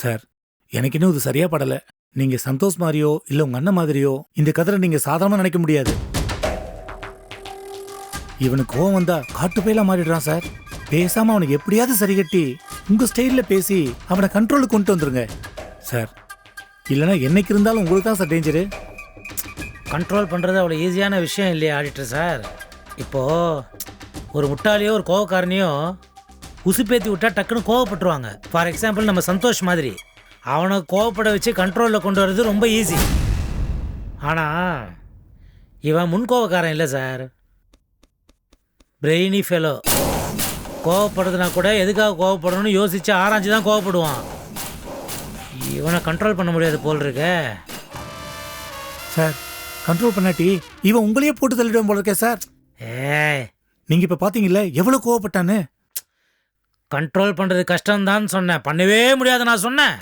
Sir எனக்கு இன்னும் இது சரியா படல. நீங்க சந்தோஷ் மாதிரியோ இல்ல உங்க அண்ணன் மாதிரியோ இந்த கதிரை நீங்க சாதாரணமா நினைக்க முடியாது. இவனுக்கு கோவம் வந்தா காட்டு பேலா மாறிடுறான் சார். பேசாம அவனுக்கு எப்படியாவது சரி கட்டி உங்க ஸ்டைல்ல பேசி அவனை கண்ட்ரோலுக்கு கொண்டு வந்துருங்க. சார் இல்லைன்னா என்னைக்கு இருந்தாலும் உங்களுக்கு தான் சார் டேஞ்சரு கண்ட்ரோல் பண்ணுறது அவ்வளோ ஈஸியான விஷயம் இல்லையா ஆடிட்டர் சார். இப்போது ஒரு முட்டாளியோ ஒரு கோவக்காரனையோ உசுப்பேத்தி விட்டா டக்குன்னு கோவப்பட்டுருவாங்க. ஃபார் எக்ஸாம்பிள் நம்ம சந்தோஷ் மாதிரி. அவனை கோவப்பட வச்சு கண்ட்ரோலில் கொண்டு வர்றது ரொம்ப ஈஸி ஆனால் இவன் முன் கோவக்காரன் இல்லை சார் பிரெயினி ஃபெலோ கோவப்படுறதுனா கூட எதுக்காக கோவப்படணும்னு யோசிச்சு ஆராய்ச்சி தான் கோவப்படுவான். இவனை கண்ட்ரோல் பண்ண முடியாது போல் இருக்கே. சார் கண்ட்ரோல் பண்ணாட்டி இவன் உங்களையே போட்டு தள்ளிடுவோம் போல இருக்கே சார் ஏய். நீங்க இப்ப பாத்தீங்கல்ல எவ்வளவு கோவப்பட்டான்னு? கண்ட்ரோல் பண்ணுறது கஷ்டம்தான் சொன்னேன். பண்ணவே முடியாது நான் சொன்னேன்.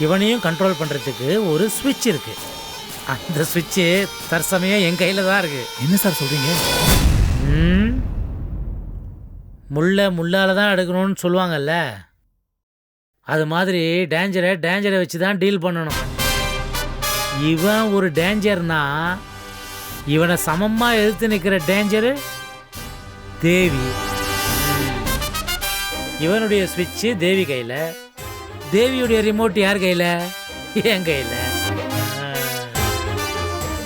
இவனையும் கண்ட்ரோல் பண்ணுறதுக்கு ஒரு ஸ்விட்ச் இருக்கு. அந்த ஸ்விட்சு தற்சமயம் என் கையில் தான் இருக்கு. என்ன சார் சொல்றீங்க? ம். முள்ள முள்ளால் தான் எடுக்கணும்னு சொல்லுவாங்கல்ல. அது மாதிரி டேஞ்சரை டேஞ்சரை வச்சு தான் டீல் பண்ணணும். இவன் ஒரு டேஞ்சர்னா இவனை சமமாக எதிர்த்து நிற்கிற டேஞ்சரு தேவி இவனுடைய ஸ்விட்சு தேவி கையில். தேவியுடைய ரிமோட் யார் கையில்? என் கையில்.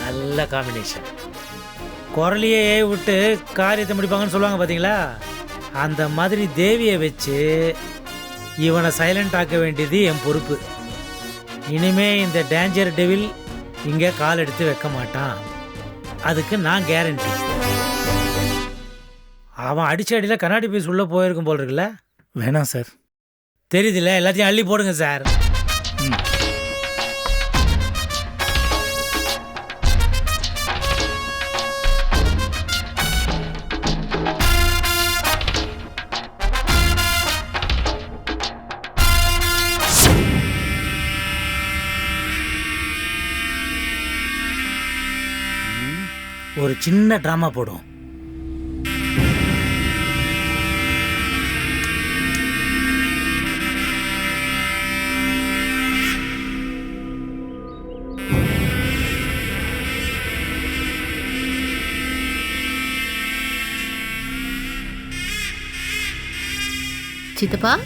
நல்ல காம்பினேஷன் குரலையே விட்டு காரியத்தை முடிப்பாங்கன்னு சொல்லுவாங்க பார்த்தீங்களா அந்த மாதிரி தேவியை வச்சு இவனை சைலண்ட் ஆக்க வேண்டியது என் பொறுப்பு. இனிமே இந்த டேஞ்சர் டெவில் இங்கே கால் எடுத்து வைக்க மாட்டான். அதுக்கு நான் கேரண்டி அவன் அடிச்ச அடியில் கண்ணாடி பீஸ் உள்ளே போயிருக்கும் போல் இருக்குல்ல? வேணாம் சார். தெரியுதுல்ல? எல்லாத்தையும் அள்ளி போடுங்க சார். ஒரு சின்ன ட்ராமா போடும் சித்தப்பா?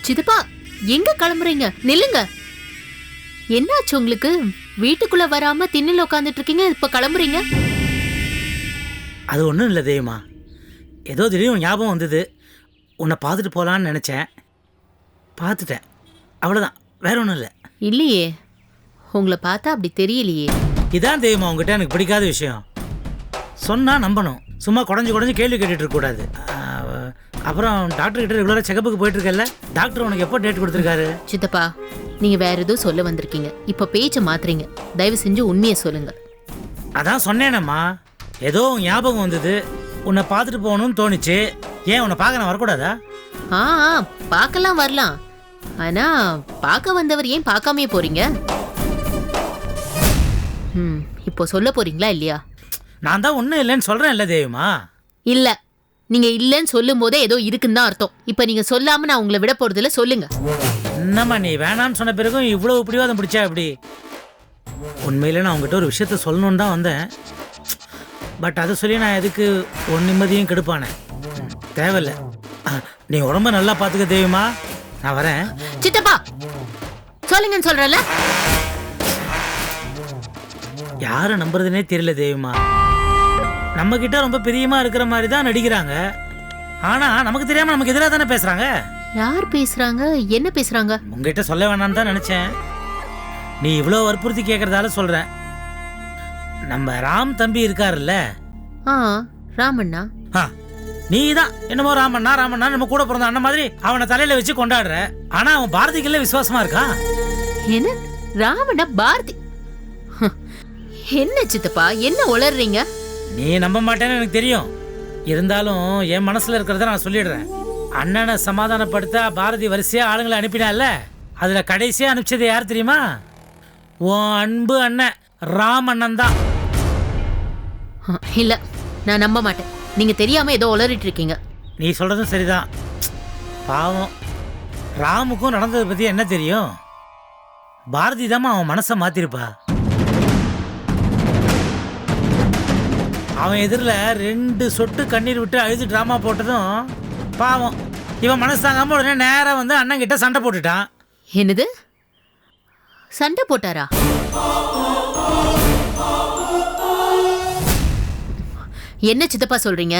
சித்தப்பா எங்க கிளம்புறீங்க? நில்லுங்க. என்னாச்சு உங்களுக்கு? வீட்டுக்குள்ள வராம திண்ணில உட்காந்துட்டு இருக்கீங்க இப்ப கிளம்புறீங்க? அது ஒன்றும் இல்லை தெய்வமா ஏதோ திடீர்னு ஞாபகம் வந்தது. உன்னை பார்த்துட்டு போகலான்னு நினச்சேன். பார்த்துட்டேன். அவ்வளோதான் வேற ஒன்றும் இல்லை. இல்லையே. உங்களை பார்த்தா அப்படி தெரியலையே. இதான் தெய்வமா உங்ககிட்ட எனக்கு பிடிக்காத விஷயம். சொன்னால் நம்பணும். சும்மா குடஞ்சு குடஞ்சு கேள்வி கேட்டுட்டு இருக்கக்கூடாது அப்புறம் டாக்டர் கிட்ட ரெகுலராக செக்கப்புக்கு போயிட்டு இருக்கல டாக்டர் உனக்கு எப்போ டேட் கொடுத்துருக்காரு? சித்தப்பா நீங்க வேற ஏதோ சொல்ல வந்திருக்கீங்க. இப்ப பேச்ச மாத்துறீங்க. தயவு செஞ்சு உண்மையை சொல்லுங்க அதான் சொன்னேனம்மா. ஏதோ உன் ஞாபகம் வந்தது. உன்னை பார்த்துட்டு போகணும்னு தோணுச்சு. ஏன் உன்னை பார்க்க நான் வரக்கூடாதா? ஆ ஆ, பார்க்கலாம் வரலாம். ஆனா பார்க்க வந்தவர் ஏன் பார்க்காமயே போறீங்க? ம் இப்போ சொல்ல போறீங்களா இல்லையா? நான் தான் ஒன்றும் இல்லைன்னு சொல்கிறேன் இல்லை தெய்வமா இல்ல நீங்க இல்லைன்னு சொல்லும் போதே ஏதோ இருக்குன்னு தான் அர்த்தம். இப்ப நீங்க சொல்லாம நான் உங்களை விட போறதில்ல சொல்லுங்க. என்னம்மா நீ வேணான்னு சொன்ன பிறகும் இவ்வளவு பிடிவாதம் பிடிச்சா எப்படி? உண்மையில நான் உங்ககிட்ட ஒரு விஷயத்த சொல்லணும்னு தான் வந்தேன். பட் அதை சொல்லி நான் எதுக்கு உன் நிம்மதியும் கெடுப்பானே? தேவையில்ல. நீ உடம்ப நல்லா பார்த்துக்க தெய்வமா நான் வரேன். சித்தப்பா! சொல்லுங்கன்னு சொல்றல யாரை நம்புறதுனே தெரியல தெய்வமா நம்ம கிட்ட ரொம்ப பிரியமா இருக்கிற மாதிரி தான் நடிக்கிறாங்க. ஆனா நமக்கு தெரியாம நமக்கு எதிராக தானே பேசுறாங்க? யார் பேசுறாங்க? என்ன பேசுறாங்க? உங்ககிட்ட சொல்ல வேணாம்னு தான் நினைச்சேன். நீ இவ்வளோ வற்புறுத்தி கேட்கறதால சொல்றேன். நம்ம ராம் தம்பி இருக்காருல்ல? ஆ ராமண்ணா. ஆ நீ தான் என்னமோ ராமண்ணா ராமண்ணா நம்ம கூட பிறந்த அண்ணன் மாதிரி அவனை தலையில வச்சு கொண்டாடுற. ஆனா அவன் பாரதிக்குள்ள விசுவாசமா இருக்கான்? என்ன? ராமண்ணா பாரதி. ஹம், என்ன சித்தப்பா? என்ன உளறீங்க நீ நம்ப மாட்டேன்னு எனக்கு தெரியும். இருந்தாலும் என் மனசுல இருக்கிறத நான் சொல்லிடுறேன். அண்ணனை சமாதானப்படுத்த பாரதி வரிசையா ஆளுங்களை அனுப்பினால அதுல கடைசியா அனுப்பிச்சது யார் தெரியுமா? உன் அன்பு அண்ணன் ராம் அண்ணன் தான். இல்ல நான் நம்ப மாட்டேன். நீங்க தெரியாம ஏதோ உளறிட்டு இருக்கீங்க. நீ சொல்றதும் சரிதான். பாவம். ராமுக்கும் நடந்ததை பத்தி என்ன தெரியும்? பாரதி தாம்மா அவன் மனசை மாத்திருப்பா. அவன் எதிரில் ரெண்டு சொட்டு கண்ணீர் விட்டு அழுது ட்ராமா போட்டதும் பாவம். இவன் மனசு தாங்காம உடனே நேரா வந்து அண்ணன் கிட்ட சண்டை போட்டுட்டான். என்னது? சண்டை போட்டாரா? என்ன சித்தப்பா சொல்றீங்க?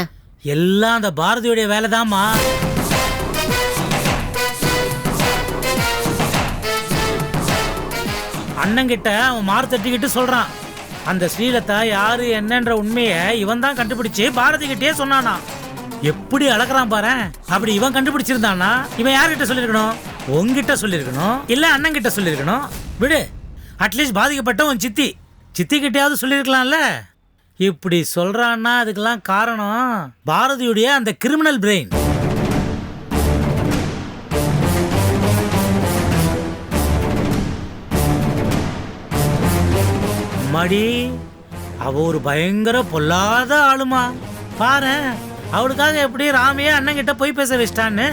எல்லாம் அந்த பாரதியுடைய வேலைதாம்மா. அண்ணங்கிட்ட அவன் மாறு தட்டிக்கிட்டு சொல்றான். அந்த ஸ்ரீலதா யாரு என்னன்ற உண்மையை இவன் தான் கண்டுபிடிச்சு பாரதி கிட்டே சொன்னானா. எப்படி அளக்குறான் பாரு. அப்படி இவன் கண்டுபிடிச்சிருந்தானா இவன் யார்கிட்ட சொல்லியிருக்கணும்? உன்கிட்ட சொல்லியிருக்கணும். இல்ல அண்ணன் கிட்ட சொல்லியிருக்கணும். விடு. அட்லீஸ்ட் பாதிக்கப்பட்ட உன் சித்தி. சித்தி கிட்டையாவது சொல்லியிருக்கலாம்ல. இப்படி சொல்றான்னா அதுக்கெல்லாம் காரணம் பாரதியுடைய அந்த கிரிமினல் பிரெயின் மடி அவ ஒரு பயங்கர பொல்லாத ஆளுமா. பாரு அவளுக்காக எப்படி ராமையே அண்ணன் கிட்ட போய் பேச வச்சிட்டான்னு.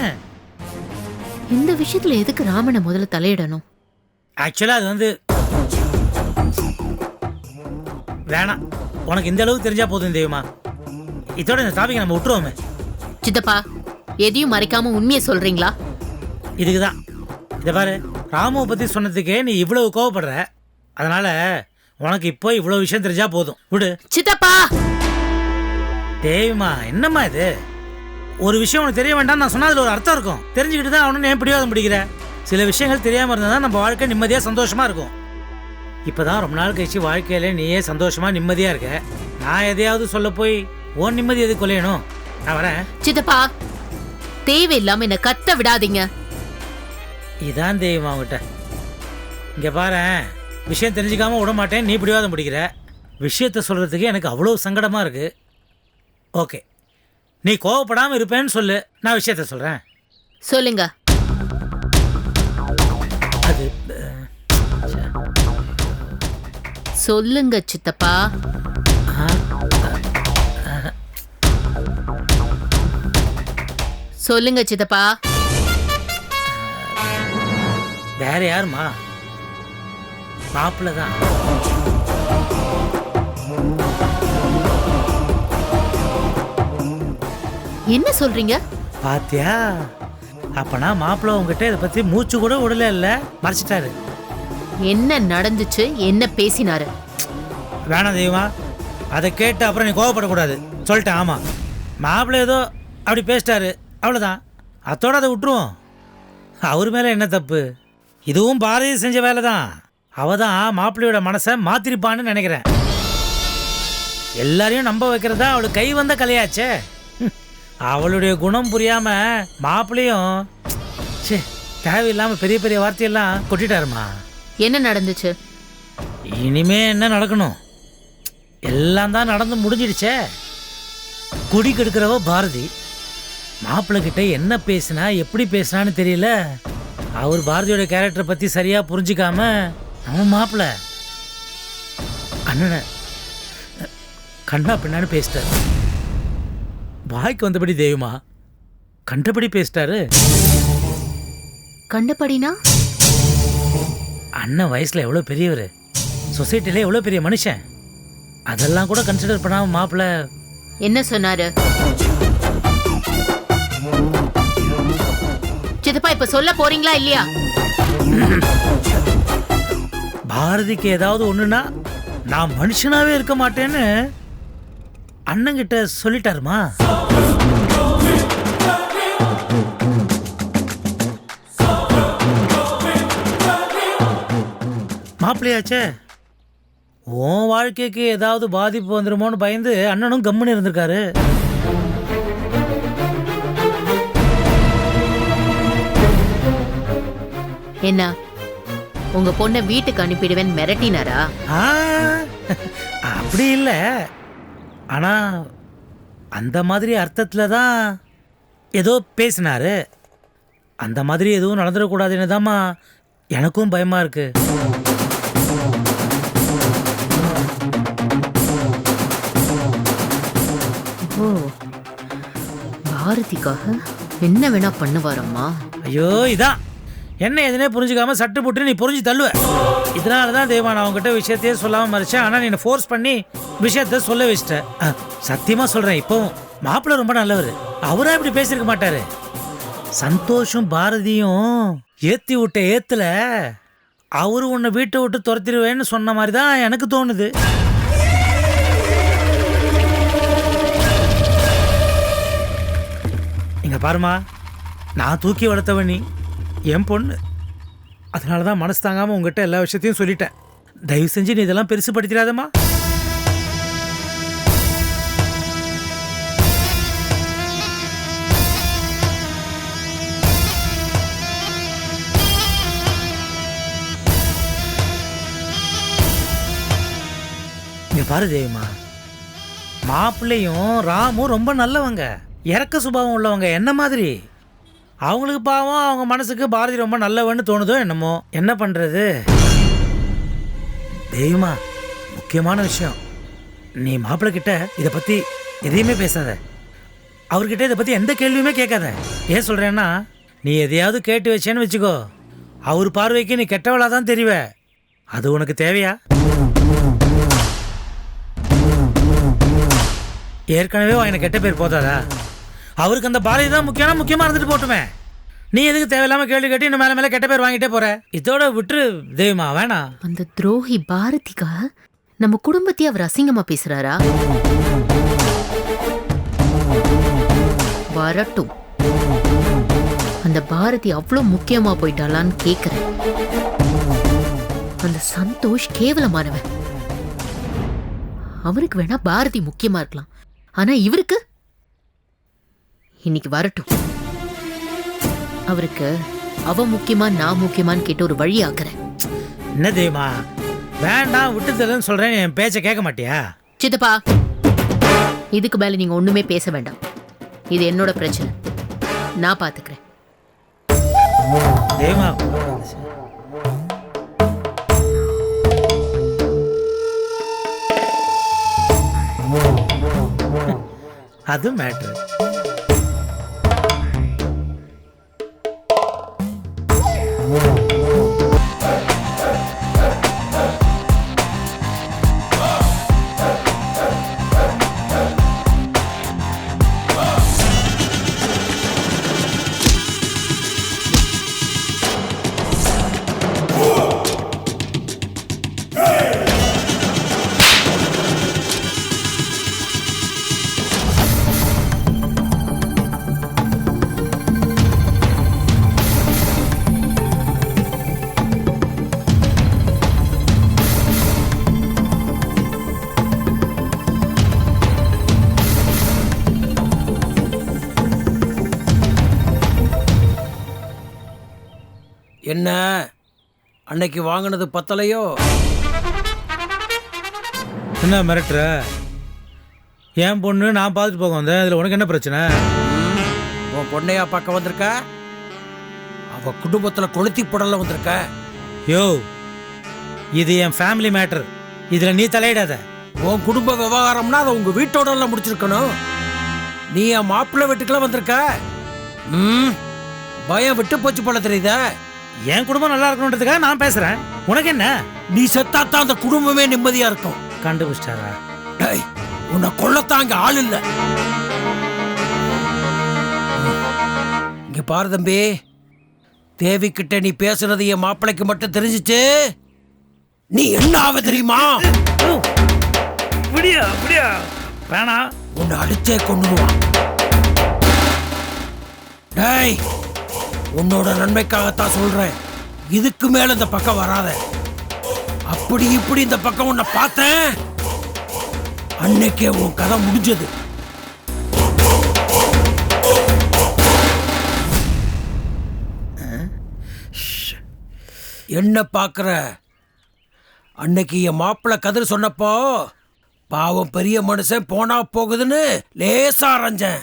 இந்த விஷயத்துல எதுக்கு ராமனை முதல்ல தலையிடணும்? ஆக்சுவலா அது வந்து வேணாம். உனக்கு இந்த அளவுக்கு தெரிஞ்சா போதும் தெய்வமா. இதோட இந்த டாபிக் நம்ம விட்டுருவோமே. சித்தப்பா எதையும் மறைக்காம உண்மையை சொல்றீங்களா? இதுக்கு தான் இதை பாரு ராமுவை பற்றி சொன்னதுக்கே நீ இவ்வளவு கோவப்படுற. அதனால உனக்கு இப்போ இவ்வளோ விஷயம் தெரிஞ்சா போதும். விடு. சித்தப்பா! தேவிமா என்னம்மா இது? ஒரு விஷயம் உனக்கு தெரிய வேண்டாம் நான் சொன்னதுல ஒரு அர்த்தம் இருக்கும். தெரிஞ்சுக்கிட்டு தான் அவனு ஏன் பிடிவாதம் பிடிக்கிற? சில விஷயங்கள் தெரியாமல் இருந்தால் தான் நம்ம வாழ்க்கை நிம்மதியாக சந்தோஷமா இருக்கும். இப்போதான் ரொம்ப நாள் கழிச்சு வாழ்க்கையில நீயே சந்தோஷமா நிம்மதியாக இருக்க. நான் எதையாவது சொல்ல போய் உன் நிம்மதி எது கொலையணும்? நான் வரேன். சித்தப்பா தேவையில்லாம என்ன கத்த விடாதீங்க. இதான் தெய்வம் அவங்ககிட்ட இங்கே பாரு விஷயம் தெரிஞ்சுக்காம விட மாட்டேன். நீ பிடிவாதம் பிடிக்கிற விஷயத்த சொல்கிறதுக்கு எனக்கு அவ்வளோ சங்கடமாக இருக்கு. ஓகே. நீ கோவப்படாமல் இருப்பேன்னு சொல்லு. நான் விஷயத்த சொல்கிறேன் சொல்லுங்க. அது சொல்லுங்க சித்தப்பா. சொல்லுங்க சித்தப்பா. வேற யாருமா? மாப்பிள்ள தான் என்ன சொல்றீங்க? பாத்தியா? அப்பனா மாப்பிள்ள உங்ககிட்ட இதை பற்றி மூச்சு கூட விடல இல்லை? மறைச்சிட்டாரு. என்ன நடந்துச்சு? என்ன பேசினாரு? வேணாம் தெய்வமா. அதை கேட்டு அப்புறம் நீ கோவப்படக்கூடாது. சொல்லிட்டேன் ஆமாம் மாப்பிள்ளை ஏதோ அப்படி பேசிட்டாரு. அவ்வளோதான் அத்தோட அதை விட்டுருவோம். அவர் மேலே என்ன தப்பு? இதுவும் பாரதி செஞ்ச வேலை தான் அவ தான் மாப்பிள்ளையோட மனசை மாத்திருப்பான்னு நினைக்கிறேன். எல்லாரையும் நம்ப வைக்கிறதா அவளுக்கு கை வந்த கலையாச்சே. அவளுடைய குணம் புரியாம மாப்பிள்ளையும் ச்சே தேவையில்லாமல் பெரிய பெரிய வார்த்தையெல்லாம் கொட்டிட்டாருமா என்ன நடந்துச்சு? இனிமே என்ன நடக்கணும்? எல்லாம் தான் நடந்து முடிஞ்சிடுச்சே. குடி கெடுக்கிறவ பாரதி மாப்பிள்ளை கிட்ட என்ன பேசினா எப்படி பேசினான்னு தெரியல. அவர் பாரதியோட கேரக்டரை பத்தி சரியா புரிஞ்சுக்காம அவன் மாப்பிள்ளை அண்ணனை கண்ணா பின்னான்னு பேசிட்டாரு. வாய்க்கு வந்தபடி தெய்வமா? கண்டபடி பேசிட்டாரு. கண்டபடினா? அண்ணன் வயசுல எவ்வளோ பெரியவர்? சொசைட்டில எவ்வளோ பெரிய மனுஷன்? அதெல்லாம் கூட கன்சிடர் பண்ணாம மாப்பிள்ள என்ன சொன்னாரு? சித்தப்பா இப்ப சொல்ல போறீங்களா இல்லையா? பாரதிக்கு ஏதாவது ஒண்ணுனா நான் மனுஷனாவே இருக்க மாட்டேன்னு அண்ணங்கிட்ட சொல்லிட்டாருமா? மாப்பிள்ளையாச்சே உன் வாழ்க்கைக்கு ஏதாவது பாதிப்பு வந்துருமோன்னு பயந்து அண்ணனும் கம்முன்னு இருந்திருக்காரு. என்ன? உங்க பொண்ணை வீட்டுக்கு அனுப்பிடுவேன் மிரட்டினாரா? ஆ, அப்படி இல்லை. ஆனா அந்த மாதிரி அர்த்தத்துல தான் ஏதோ பேசினாரு. அந்த மாதிரி எதுவும் நடந்துடக்கூடாதுன்னு தாம்மா எனக்கும் பயமா இருக்கு. ஓ பாரதிக்காக என்ன வேணா பண்ணுவாரம்மா? ஐயோ இதான். என்ன எதுனே புரிஞ்சுக்காம சட்டு போட்டு நீ புரிஞ்சு தள்ளுவ. இதனால தான் தெய்வா நான் உங்ககிட்ட விஷயத்தையே சொல்லாமல் மறைச்சேன். ஆனால் நீ ஃபோர்ஸ் பண்ணி விஷயத்த சொல்ல வச்சிட்டேன் சத்தியமாக சொல்கிறேன் இப்போவும். மாப்பிள்ளை ரொம்ப நல்லவர். அவரா இப்படி பேசியிருக்க மாட்டாரு. சந்தோஷம் பாரதியும் ஏத்தி விட்ட ஏத்துல அவரு உன்னை வீட்டை விட்டு துரத்திடுவேன்னு சொன்ன மாதிரி தான் எனக்கு தோணுது. இங்க பாருமா நான் தூக்கி வளர்த்தவன் நீ. என் பொண்ணு. அதனால தான் மனசு தாங்காமல் உங்ககிட்ட எல்லா விஷயத்தையும் சொல்லிட்டேன். தயவு செஞ்சு நீ இதெல்லாம் பெருசு படுத்திடாதம்மா. இங்க பாரு தேவிமா மாப்பிள்ளையும் ராமும் ரொம்ப நல்லவங்க. இறக்க சுபாவம் உள்ளவங்க. என்ன மாதிரி? அவங்களுக்கு பாவம் அவங்க மனசுக்கு பாரதி ரொம்ப நல்லவன்னு தோணுதோ என்னமோ. என்ன பண்ணுறது தெய்வமா முக்கியமான விஷயம். நீ மாப்பிள்ளை கிட்ட இதை பற்றி எதையுமே பேசாத. அவர்கிட்ட இதை பற்றி எந்த கேள்வியுமே கேட்காத. ஏன் சொல்கிறேன்னா நீ எதையாவது கேட்டு வச்சேன்னு வச்சுக்கோ. அவர் பார்வைக்கு நீ கெட்டவளாக தான் தெரிவ. அது உனக்கு தேவையா? ஏற்கனவே எனக்கு கெட்ட பேர் போதாதா? அவருக்கு அந்த பாரதி தான் முக்கியம்னா முக்கியமா இருந்துட்டு போட்டுமே. நீ எதுக்கு தேவையில்லாம கேள்வி கேட்டு இன்னும் மேல மேல கெட்ட பேர் வாங்கிட்டே போற? இதோட விட்டுரு தெய்வமா வேணாம் அந்த துரோகி பாரதிக்கா? நம்ம குடும்பத்தையே அவர் அசிங்கமா பேசுறாரா? வரட்டும். அந்த பாரதி அவ்வளோ முக்கியமா போயிட்டாளான்னு கேக்குறேன். அந்த சந்தோஷ் கேவலமானவன். அவருக்கு வேணா பாரதி முக்கியமா இருக்கலாம். ஆனா இவருக்கு இன்னைக்கு வரட்டும். அவருக்கு அவ முக்கியமா நான் முக்கியமான்னு கேட்டு ஒரு வழி ஆக்குறேன். என்ன தெய்வமா வேண்டாம் விட்டு தரேன்னு சொல்றேன் என் பேச்ச கேட்க மாட்டியா? சித்தப்பா இதுக்கு மேல நீங்க ஒண்ணுமே பேச வேண்டாம். இது என்னோட பிரச்சனை. நான் பாத்துக்கிறேன். தெய்வமா அது மேட்ரு அன்னைக்கு வாங்கினது பத்தலையோ? என்ன மிரட்டுற? என் பொண்ணு நான் பார்த்துட்டு போக வந்தேன். இதில் உனக்கு என்ன பிரச்சனை? உன் பொண்ணையா பார்க்க வந்திருக்க? அவ குடும்பத்துல கொளுத்தி புடல வந்திருக்க. யோ இது என் ஃபேமிலி மேட்டர் இதில் நீ தலையிடாத. உன் குடும்ப விவகாரம்னா அதை உங்க வீட்டோட முடிச்சிருக்கணும். நீ என் மாப்பிள்ளை வீட்டுக்குள்ள வந்திருக்க. ம். பயம் விட்டு போச்சு போல தெரியுதா. என் குடும்பம் நல்லா இருக்கணுன்றதுக்காக நான் பேசுறேன். உனக்கு என்ன? நீ செத்தாத்தான் அந்த குடும்பமே நிம்மதியா இருக்கும். கண்டுபிடிச்சிட்டாரா? டேய் உன்னை கொல்லத்தான் அங்க ஆள் இல்ல. இங்க பாரு தம்பி. தேவிக்கிட்ட நீ பேசுறது என் மாப்பிளைக்கு மட்டும் தெரிஞ்சுச்சு. நீ என்ன ஆவ தெரியுமா? விடியா விடியா. வேணாம் உன்னை அடிச்சே கொண்டுடுவான் டேய் உன்னோட நன்மைக்காகத்தான் சொல்றேன். இதுக்கு மேல இந்த பக்கம் வராத. அப்படி இப்படி இந்த பக்கம் உன்னை பார்த்தேன். அன்னைக்கே உன் கதை முடிஞ்சது. என்ன பார்க்குற? அன்னைக்கு என் மாப்பிள்ளை கதிர் சொன்னப்போ பாவம் பெரிய மனுஷன் போனா போகுதுன்னு லேசா அரைஞ்சேன்.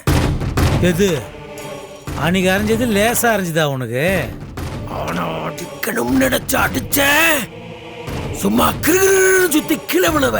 எது? அன்னைக்கு அரைஞ்சது லேசா அரைஞ்சுதா உனக்கு? அவனை அடிக்கணும் நினைச்ச அடிச்ச. சும்மா கிருன்னு சுத்தி கிளவுனவ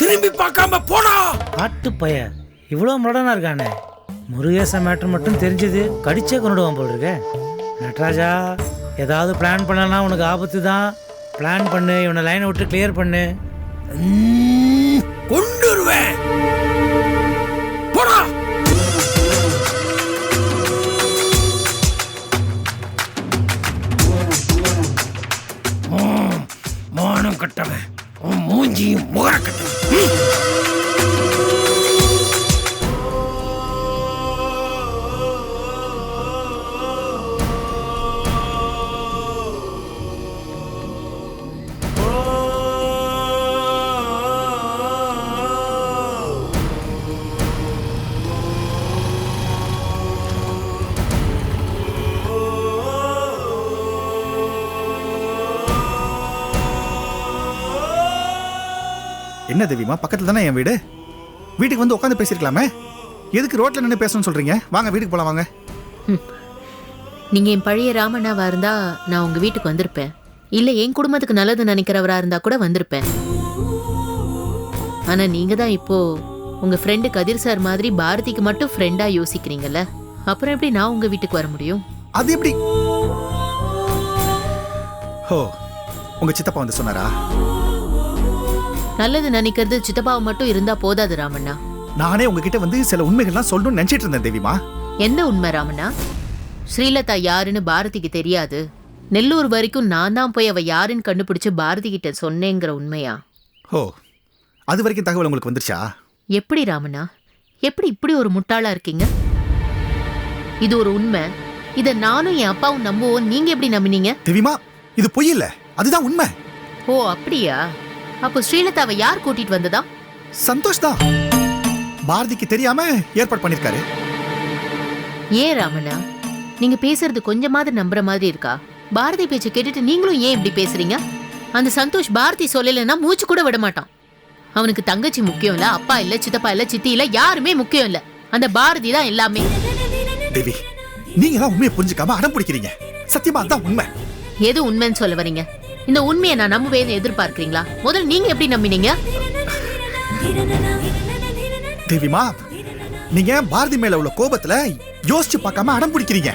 திரும்பி பார்க்காம போனா காட்டு பையன். இவ்வளோ முரடனா இருக்கானே. முருகேசன் மேட்ரு மட்டும் தெரிஞ்சது கடிச்சே கொண்டுடுவான் போல் இருக்க நட்ராஜா ஏதாவது பிளான் பண்ணனா உனக்கு ஆபத்து தான். பிளான் பண்ணு இவனை லைனை விட்டு கிளியர் பண்ணு. ம், கொண்டுருவேன். மானம் கட்டவன். உன் மூஞ்சியும் முகர கட்டவன். தேவிமா பக்கத்துல தானே என் வீடு? வீட்டுக்கு வந்து உட்காந்து பேசிருக்கலாமே? எதுக்கு ரோட்ல நின்று பேசணும்னு சொல்றீங்க? வாங்க வீட்டுக்கு போலாம் வாங்க. நீங்க என் பழைய ராமண்ணாவா இருந்தா நான் உங்க வீட்டுக்கு வந்திருப்பேன். இல்ல என் குடும்பத்துக்கு நல்லது நினைக்கிறவரா இருந்தா கூட வந்திருப்பேன். ஆனா நீங்க தான் இப்போ உங்க ஃப்ரெண்டு கதிர் சார் மாதிரி பாரதிக்கு மட்டும் ஃப்ரெண்டா யோசிக்கிறீங்கல்ல? அப்புறம் எப்படி நான் உங்க வீட்டுக்கு வர முடியும்? அது எப்படி? ஓ உங்க சித்தப்பா வந்து சொன்னாரா? நல்லது நினைக்கிறது சித்தப்பாவை மட்டும் இருந்தா போதாது ராமண்ணா. நானே உங்ககிட்ட வந்து சில உண்மைகள்லாம் சொல்லணும்னு நினைச்சிட்டு இருந்தேன் தேவிமா. எந்த உண்மை ராமண்ணா? ஸ்ரீலதா யாருன்னு பாரதிக்கு தெரியாது. நெல்லூர் வரைக்கும் நான் தான் போய் அவ யாருன்னு கண்டுபிடிச்சு பாரதி கிட்ட சொன்னேங்கிற உண்மையா? ஓ அது வரைக்கும் தகவல் உங்களுக்கு வந்துருச்சா? எப்படி ராமண்ணா? எப்படி இப்படி ஒரு முட்டாளா இருக்கீங்க? இது ஒரு உண்மை. இத நானும் என் அப்பாவும் நம்புவோம் நீங்க எப்படி நம்பினீங்க? தேவிமா இது பொய் இல்ல. அதுதான் உண்மை. ஓ அப்படியா? அப்போ ஸ்ரீலதாவை யார் கூட்டிட்டு வந்ததா? சந்தோஷ் தான். பாரதிக்கு தெரியாம ஏற்பாடு பண்ணிருக்காரு. ஏன் ராமண்ணா? நீங்க பேசுறது கொஞ்சமாவது நம்புற மாதிரி இருக்கா? பாரதி பேச்ச கேட்டுட்டு நீங்களும் ஏன் இப்படி பேசுறீங்க? அந்த சந்தோஷ் பாரதி சொல்லலைன்னா மூச்சு கூட விட மாட்டான். அவனுக்கு தங்கச்சி முக்கியம் இல்ல அப்பா இல்ல சித்தப்பா இல்ல சித்தி இல்ல யாருமே முக்கியம் இல்ல. அந்த பாரதி தான் எல்லாமே. தேவி நீங்க தான் உண்மையை புரிஞ்சுக்காம அடம் பிடிக்கிறீங்க. சத்தியமா அதான் உண்மை. எது உண்மைன்னு சொல்ல வரீங்க? இந்த உண்மையை நான் நம்புவேன்னு எதிர்பார்க்கறீங்களா? முதல்ல நீங்க எப்படி நம்பினீங்க? தேவிமா நீங்க பாரதி மேல உள்ள கோபத்துல யோசிச்சு பார்க்காம அடம் பிடிக்கிறீங்க.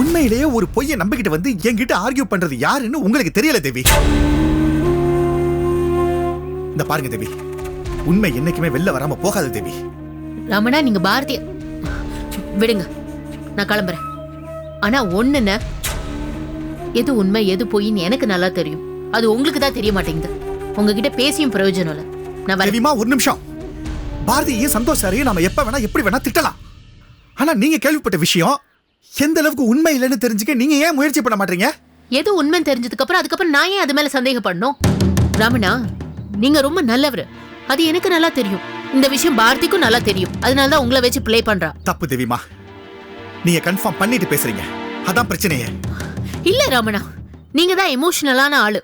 உண்மையிலேயே ஒரு பொய்யை நம்பிக்கிட்டு வந்து என்கிட்ட ஆர்கியூ பண்றது யாருன்னு உங்களுக்கு தெரியல தேவி. இந்த பாருங்க தேவி உண்மை என்னைக்குமே வெளில வராம போகாது தேவி. ரமணா நீங்க பாரதிய விடுங்க நான் கிளம்புறேன். ஆனா ஒண்ணுன எது உண்மை எது பொய்ன்னு எனக்கு நல்லா தெரியும். அது உங்களுக்கு தான் தெரிய மாட்டேங்குது. உங்ககிட்ட பேசியும் பிரயோஜனம் இல்ல. நான் வரேன். ஒரு நிமிஷம். பாரதியும் சந்தோஷ் சாரையும் நாம எப்ப வேணா எப்படி வேணா திட்டலாம். ஆனா நீங்க கேள்விப்பட்ட விஷயம் எந்த அளவுக்கு உண்மை இல்லைன்னு தெரிஞ்சுக்க நீங்க ஏன் முயற்சி பண்ண மாட்டீங்க? எது உண்மைன்னு தெரிஞ்சதுக்கு அப்புறம் அதுக்கப்புறம் நான் ஏன் அது மேல சந்தேகப்படணும்? ரமணா நீங்க ரொம்ப நல்லவர். அது எனக்கு நல்லா தெரியும். இந்த விஷயம் பாரதிக்கும் நல்லா தெரியும். அதனால தான் உங்களை வச்சு ப்ளே பண்றா. தப்பு தேவிமா. நீங்க கன்ஃபார்ம் பண்ணிட்டு பேசுறீங்க. அதான் பிரச்சனையே. இல்ல ரமணா நீங்க தான் எமோஷனலான ஆளு.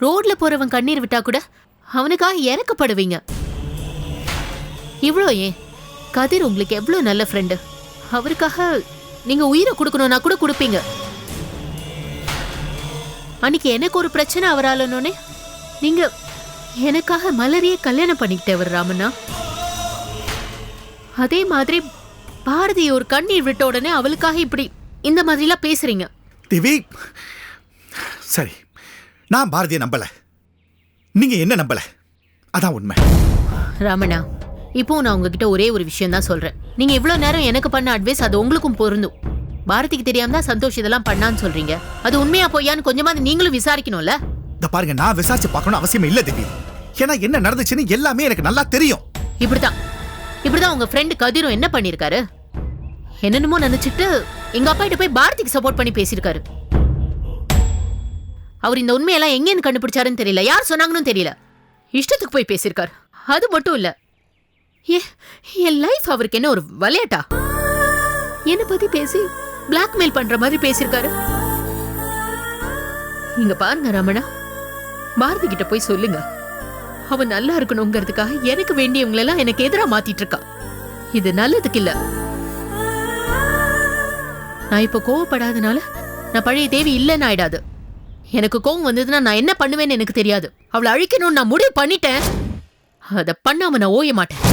ரோட்ல போறவன் கண்ணீர் விட்டா கூட அவனுக்காக இறக்கப்படுவீங்க இவ்வளோ ஏன்? கதிர் உங்களுக்கு எவ்வளோ நல்ல ஃப்ரெண்டு அவருக்காக நீங்க உயிரை கொடுக்கணும்னா கூட கொடுப்பீங்க. அன்னைக்கு எனக்கு ஒரு பிரச்சனை அவராலனோனே நீங்க எனக்காக மலரையே கல்யாணம் பண்ணிக்கிட்டவர் ராமண்ணா அதே மாதிரி பாரதி ஒரு கண்ணீர் விட்ட உடனே அவளுக்காக இப்படி இந்த மாதிரிலாம் பேசுறீங்க. தேவி. சரி நான் பாரதியை நம்பல. நீங்க என்ன நம்பல? அதான் உண்மை. ராமண்ணா இப்போ நான் உங்ககிட்ட ஒரே ஒரு விஷயம் தான் சொல்றேன். நீங்க இவ்வளவு நேரம் எனக்கு பண்ண அட்வைஸ் அது உங்களுக்கும் பொருந்தும். பாரதிக்கு தெரியாம தான் சந்தோஷ் இதெல்லாம் பண்ணான்னு சொல்றீங்க. அது உண்மையா பொய்யான்னு கொஞ்சமாவது நீங்களும் விசாரிக்கணும்ல? இந்த பாருங்க நான் விசாரிச்சு பார்க்கணும் அவசியம் இல்ல தேவி. ஏன்னா என்ன நடந்துச்சுன்னு எல்லாமே எனக்கு நல்லா தெரியும். இப்படிதான் இப்படிதான் உங்க ஃப்ரெண்டு கதிரும் என்ன பண்ணிருக்காரு என்னென்னமோ நினைச்சிட்டு எங்க அப்பா கிட்ட போய் பாரதிக்கு சப்போர்ட் பண்ணி பேசியிருக்காரு. அவர் இந்த உண்மையெல்லாம் எங்கேன்னு கண்டுபிடிச்சாருன்னு தெரியல. யார் சொன்னாங்கன்னு தெரியல. இஷ்டத்துக்கு போய் பேசியிருக்காரு. அது மட்டும் இல்ல. ஏ என் லைஃப் அவருக்கு என்ன ஒரு விளையாட்டா? என்ன பத்தி பேசி பிளாக்மெயில் பண்ற மாதிரி பேசியிருக்காரு. இங்க பாருங்க ரமணா. பாரதி கிட்ட போய் சொல்லுங்க. அவன் நல்லா இருக்கணுங்கிறதுக்காக எனக்கு வேண்டியவங்களெல்லாம் எனக்கு எதிரா மாத்திட்டு இருக்கா. இது நல்லதுக்கு இல்ல. நான் இப்போ கோவப்படாதனால நான் பழைய தேவி இல்லைன்னு ஆயிடாது. எனக்கு கோவம் வந்ததுன்னா நான் என்ன பண்ணுவேன்னு எனக்கு தெரியாது. அவளை அழிக்கணும்னு நான் முடிவு பண்ணிட்டேன். அதை பண்ணாம நான் ஓய மாட்டேன்.